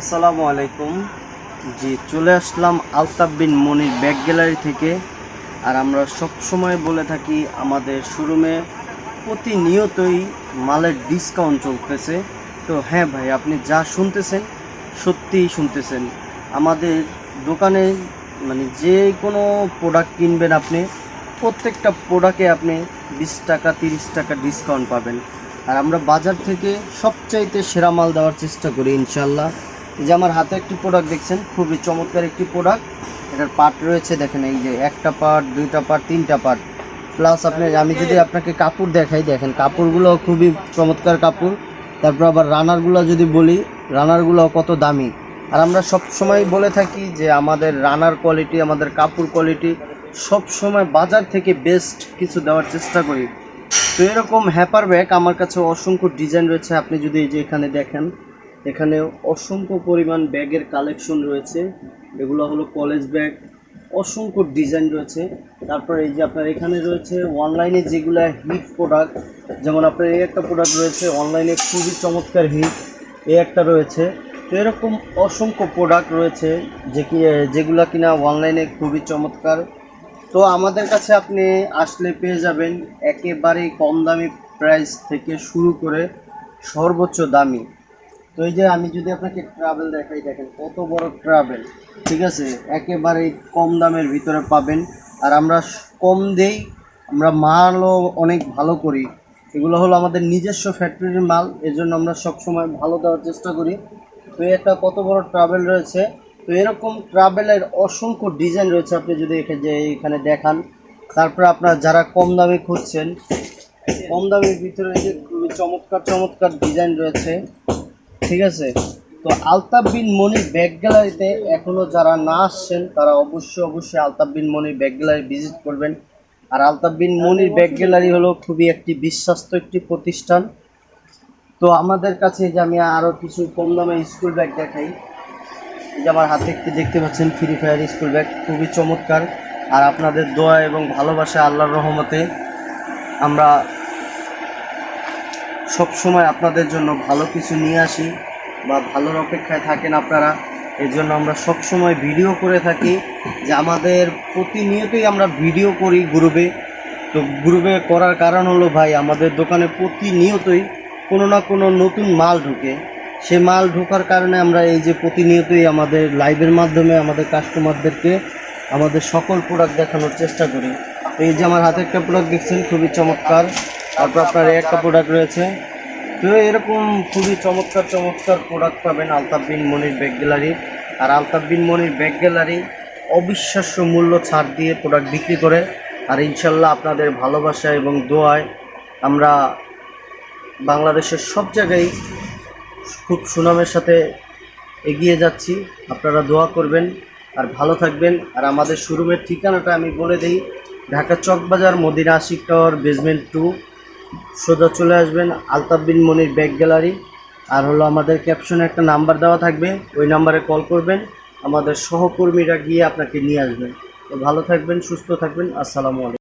আসসালামু আলাইকুম। জি, চলে আসলাম আলতাফ বিন মনির ব্যাগ গ্যালারি থেকে। আর আমরা সব সময় বলে থাকি, আমাদের শোরুমে প্রতিনিয়তই মালের ডিসকাউন্ট চলতেছে। তো হ্যাঁ ভাই, আপনি যা শুনতেছেন, সত্যিই শুনতেছেন। আমাদের দোকানে মানে যে কোনো প্রোডাক্ট কিনবেন আপনি, প্রত্যেকটা প্রোডাক্টে আপনি বিশ টাকা, তিরিশ টাকা ডিসকাউন্ট পাবেন। আর আমরা বাজার থেকে সবচাইতে সেরা মাল দেওয়ার চেষ্টা করি ইনশাল্লাহ এই যে আমার হাতে একটি প্রোডাক্ট দেখছেন, খুবই চমৎকার একটি প্রোডাক্ট এটার পার্ট রয়েছে, দেখেন এই যে একটা পার্ট দুইটা পার্ট তিনটা পার্ট প্লাস আপনি আমি যদি আপনাকে কাপড় দেখাই, দেখেন কাপড়গুলো খুবই চমৎকার কাপড়। তারপর আবার রানারগুলো যদি বলি রানারগুলো কত দামি। আর আমরা সব সময় বলে থাকি যে আমাদের রানার কোয়ালিটি আমাদের কাপড় কোয়ালিটি সব সময় বাজার থেকে বেস্ট কিছু দেওয়ার চেষ্টা করি। তো এরকম হ্যাপার ব্যাগ আমার কাছে অসংখ্য ডিজাইন রয়েছে। আপনি যদি এই যে এখানে দেখেন এখানে অসংখ্য পরিমাণ ব্যাগের কালেকশন রয়েছে। এগুলো হলো কলেজ ব্যাগ অসংখ্য ডিজাইন রয়েছে। তারপর এই যে আপনার এখানে রয়েছে অনলাইনে যেগুলো হিট প্রোডাক্ট যেমন আপনার এই একটা প্রোডাক্ট রয়েছে অনলাইনে খুবই চমৎকার হিট এই একটা রয়েছে। তো এরকম অসংখ্য প্রোডাক্ট রয়েছে যে কি, যেগুলো কিনা অনলাইনে খুবই চমৎকার। তো আমাদের কাছে আপনি আসলে পেয়ে যাবেন একেবারেই কম দামি প্রাইস থেকে শুরু করে সর্বোচ্চ দামি। তো এই যে আমি যদি আপনাকে ট্রাভেল দেখাই, দেখেন কত বড় ট্রাভেল ঠিক আছে? একেবারেই কম দামের ভিতরে পাবেন। আর আমরা কম দেই, আমরা মালও অনেক ভালো করি। এগুলো হলো আমাদের নিজস্ব ফ্যাক্টরির মাল, এজন্য আমরা সবসময় ভালো দেওয়ার চেষ্টা করি। তো একটা কত বড় ট্রাভেল রয়েছে, তো এরকম ট্রাভেলের অসংখ্য ডিজাইন রয়েছে, আপনি যদি এখানে যে এখানে দেখান। তারপর আপনার যারা কম দামে খুঁজছেন, কম দামের ভিতরে যে চমৎকার চমৎকার ডিজাইন রয়েছে। ঠিক আছে? তো আলতাফ বিন মনির ব্যাগ গ্যালারিতে এখনও যারা না আসছেন, তারা অবশ্যই অবশ্যই Altaf Bin Monir bag gallery visit করবেন। আর আলতাফ বিন মনির ব্যাগ গ্যালারি হলো খুবই একটি বিশ্বস্ত একটি প্রতিষ্ঠান। তো আমাদের কাছে যে আমি আরও কিছু কম দামে স্কুল ব্যাগ দেখাই যে আমার হাতে একটি দেখতে পাচ্ছেন ফ্রি ফায়ার স্কুল ব্যাগ, খুবই চমৎকার। আর আপনাদের দোয়া এবং ভালোবাসা আল্লাহর রহমতে আমরা সব সময় আপনাদের জন্য ভালো কিছু নিয়ে আসি বা ভালোর অপেক্ষায় থাকেন আপনারা, এর জন্য আমরা সব সময় ভিডিও করে থাকি যে আমাদের প্রতিনিয়তই আমরা ভিডিও করি গ্রুপে। তো গ্রুপে করার কারণ হলো ভাই, আমাদের দোকানে প্রতিনিয়তই কোনো না কোনো নতুন মাল ঢুকে। সে মাল ঢোকার কারণে আমরা এই যে প্রতিনিয়তই আমাদের লাইভের মাধ্যমে আমাদের কাস্টমারদেরকে আমাদের সকল প্রোডাক্ট দেখানোর চেষ্টা করি। এই যে আমার হাতে একটা প্রোডাক্ট দেখছেন, খুবই চমৎকার। তারপর আপনার একটা প্রোডাক্ট রয়েছে। তো এরকম খুবই চমৎকার চমৎকার প্রোডাক্ট পাবেন আলতাফ বিন মনির ব্যাগ গ্যালারি। আর আলতাফ বিন মনির ব্যাগ গ্যালারি অবিশ্বাস্য মূল্য ছাড় দিয়ে প্রোডাক্ট বিক্রি করে। আর ইনশাল্লাহ আপনাদের ভালোবাসা এবং দোয়ায় আমরা বাংলাদেশের সব জায়গায় খুব সুনামের সাথে এগিয়ে যাচ্ছি। আপনারা দোয়া করবেন আর ভালো থাকবেন। আর আমাদের শোরুমের ঠিকানাটা আমি বলে দিই, Dhaka Chawkbazar Madina Ashik tower basement two সোজা চলে আসবেন আলতাফ বিন মনির ব্যাগ গ্যালারি। আর হলো আমাদের ক্যাপশনে একটা নাম্বার দেওয়া থাকবে, ওই নাম্বারে কল করবেন, আমাদের সহকর্মীরা গিয়ে আপনাকে নিয়ে আসবেন। তো ভালো থাকবেন, সুস্থ থাকবেন, আসসালামু আলাইকুম।